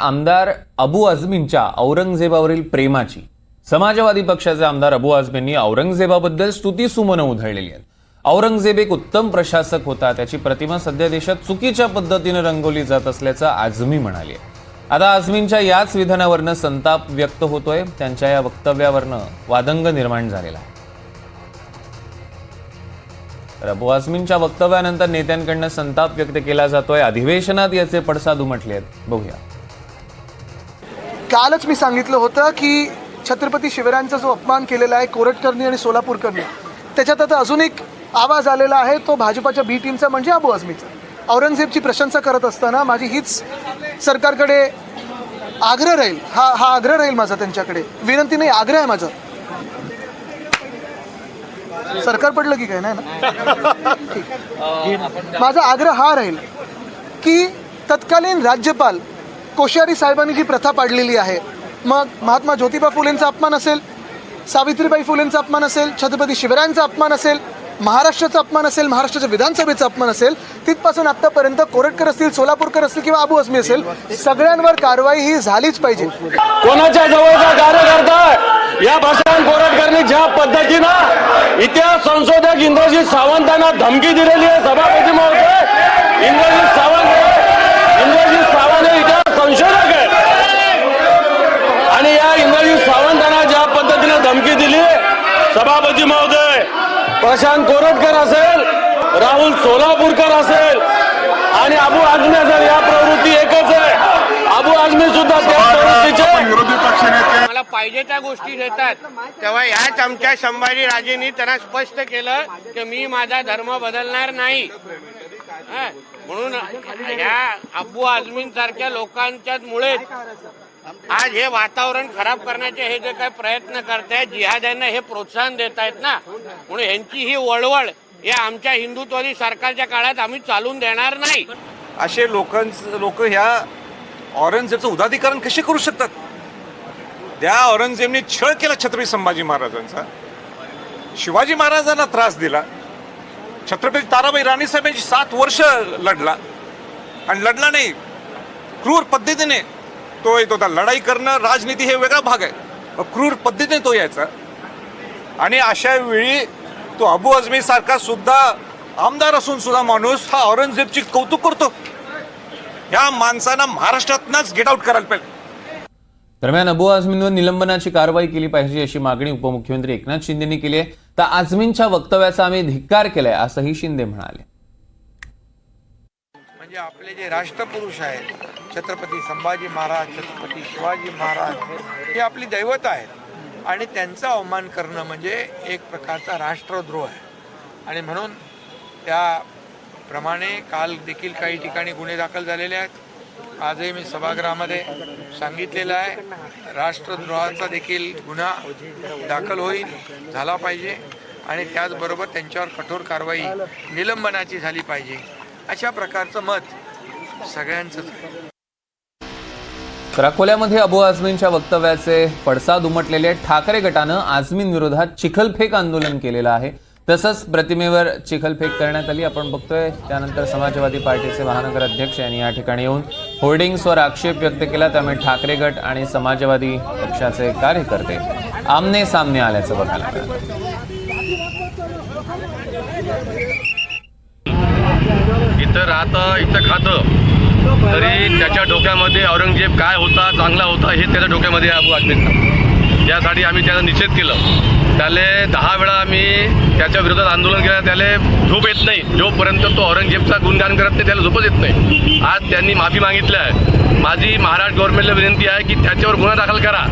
आमदार अबू आझमींच्या औरंगजेबावरील प्रेमाची. समाजवादी पक्षाचे आमदार अबू आझमींनी औरंगजेबाबद्दल स्तुतीसुमनं उधळलेली आहेत. औरंगजेब एक उत्तम प्रशासक होता. त्याची प्रतिमा सध्या देशात चुकीच्या पद्धतीनं रंगवली जात असल्याचं आझमी म्हणाले. आता आझमींच्या याच विधानावरनं संताप व्यक्त होतोय. त्यांच्या या वक्तव्यावरनं वादंग निर्माण झालेला आहे. तर अबू आझमींच्या वक्तव्यानंतर नेत्यांकडनं संताप व्यक्त केला जातोय. अधिवेशनात याचे पडसाद उमटले आहेत बघूया. कालच मी सांगितलं होतं की छत्रपती शिवरायांचा जो अपमान केलेला आहे कोरटकरनी आणि सोलापूरकरनी त्याच्यात आता अजून एक आवाज आलेला आहे तो भाजपाच्या बी टीमचा म्हणजे अबू आझमीचा. औरंगजेबची प्रशंसा करत असताना माझी हीच सरकारकडे आग्रह राहील. हा हा आग्रह राहील माझा त्यांच्याकडे. विनंती नाही आग्रह आहे माझा. सरकार पडलं की काय नाही ना? ठीक. माझा आग्रह हा राहील की तत्कालीन राज्यपाल कोश्यारी साहेबांनी जी प्रथा पाडलेली आहे मग महात्मा ज्योतिबा फुलेंचा अपमान असेल सावित्रीबाई फुलेंचा अपमान असेल छत्रपती शिवरायांचा अपमान असेल महाराष्ट्राचा अपमान असेल महाराष्ट्राच्या विधानसभेचा अपमान असेल तिथपासून आतापर्यंत कोरटकर असतील सोलापूरकर असतील किंवा अबू अस्मी असेल सगळ्यांवर कारवाई ही झालीच पाहिजे. कोणाच्या जवळचा कार्यकर्ता या भाषण कोरटकरनी ज्या पद्धतीनं इतिहास संशोधक इंद्रजित सावंतांना धमकी दिलेली आहे सभापती महोदय इंद्रजित सावंत इंद्रजित सावंत हे इतिहास संशोधक आहे आणि या इंद्रजित सावंतांना ज्या पद्धतीनं धमकी दिली सभापती महोदय प्रशांत कोरटकर असेल राहुल सोलापूरकर असेल आणि अबू आझमी असेल या प्रवृत्ती एकच आहे अबू आझमी सुद्धा त्या प्रवृत्तीचे मला पाहिजे त्या गोष्टी देतात. तेव्हा ह्याच आमच्या संभाजी राजेंनी त्यांना स्पष्ट केलं की मी माझा धर्म बदलणार नाही. हा, म्हणून ह्या अब्बू आझमीन सारख्या लोकांच्या मुळेच आज हे वातावरण खराब करण्याचे हे जे काही प्रयत्न करतायत जिहाद्यांना हे प्रोत्साहन देत आहेत ना म्हणून ह्यांची ही वळवळ या आमच्या हिंदुत्वादी सरकारच्या काळात आम्ही चालून देणार नाही. असे लोकांच लोक ह्या औरंगजेबचं उदाधिकरण कसे करू शकतात? त्या औरंगजेबने छळ केला छत्रपती संभाजी महाराजांचा. शिवाजी महाराजांना त्रास दिला. छत्रपती ताराबाई राणीसाहेबांची सात वर्ष लढला. आणि लढला नाही. क्रूर पद्धतीने तो येत होता लढाई करणं राजनीती हे वेगळा भाग आहे. मग क्रूर पद्धतीने तो यायचा. आणि अशा वेळी तो अबू अजमी सारखा सुद्धा आमदार असून सुद्धा माणूस हा औरंगजेबची कौतुक करतो. या माणसांना महाराष्ट्रातनच गेट आउट करायला पाहिजे. दरम्यान अबू आझमींवर निलंबनाची कारवाई केली पाहिजे अशी मागणी उपमुख्यमंत्री एकनाथ शिंदेनी केली आहे. तर आझमींच्या वक्तव्याचा आम्ही धिक्कार केलाय असंही शिंदे म्हणाले. म्हणजे आपले जे राष्ट्रपुरुष आहेत छत्रपती संभाजी महाराज छत्रपती शिवाजी महाराज हे आपली दैवत आहेत. आणि त्यांचा अवमान करणं म्हणजे एक प्रकारचा राष्ट्रद्रोह आहे. आणि म्हणून त्याप्रमाणे काल देखील काही ठिकाणी गुन्हे दाखल झालेले आहेत. आजही मी सभागृहामध्ये सांगितलेलं आहे राष्ट्रद्रोहाचा देखील गुन्हा दाखल होईल झाला पाहिजे. आणि त्याचबरोबर त्यांच्यावर कठोर कारवाई निलंबनाची झाली पाहिजे. अशा प्रकारचं मत सगळ्यांचंच आहे. तर अकोल्यामध्ये अबू आझमींच्या वक्तव्याचे पडसाद उमटलेले ठाकरे गटानं आझमीन विरोधात चिखलफेक आंदोलन केलेलं आहे. तसंच प्रतिमेवर चिखलफेक करण्यात आली. आपण बघतोय त्यानंतर समाजवादी पार्टीचे महानगर अध्यक्ष यांनी या ठिकाणी येऊन होर्डिंग्सवर आक्षेप व्यक्त केला. त्यामुळे ठाकरे गट आणि समाजवादी पक्षाचे कार्यकर्ते आमने सामने आल्याचं बघायला मिळालं. इथं राहतं इथं खातं. तरी त्याच्या डोक्यामध्ये औरंगजेब काय होता चांगला होता हे त्याच्या डोक्यामध्ये अबू आजमींना त्यासाठी आम्ही त्याचा निषेध केलं. त्याले दहा वेळा आम्ही त्याच्या विरोधात आंदोलन केलं त्याला झोप येत नाही. जोपर्यंत तो औरंगजेबचा गुणगान करत नाही त्याला झोपच येत नाही. आज त्यांनी माफी मागितली आहे. माझी महाराष्ट्र गव्हर्नमेंटला विनंती आहे की त्याच्यावर गुन्हा दाखल करा.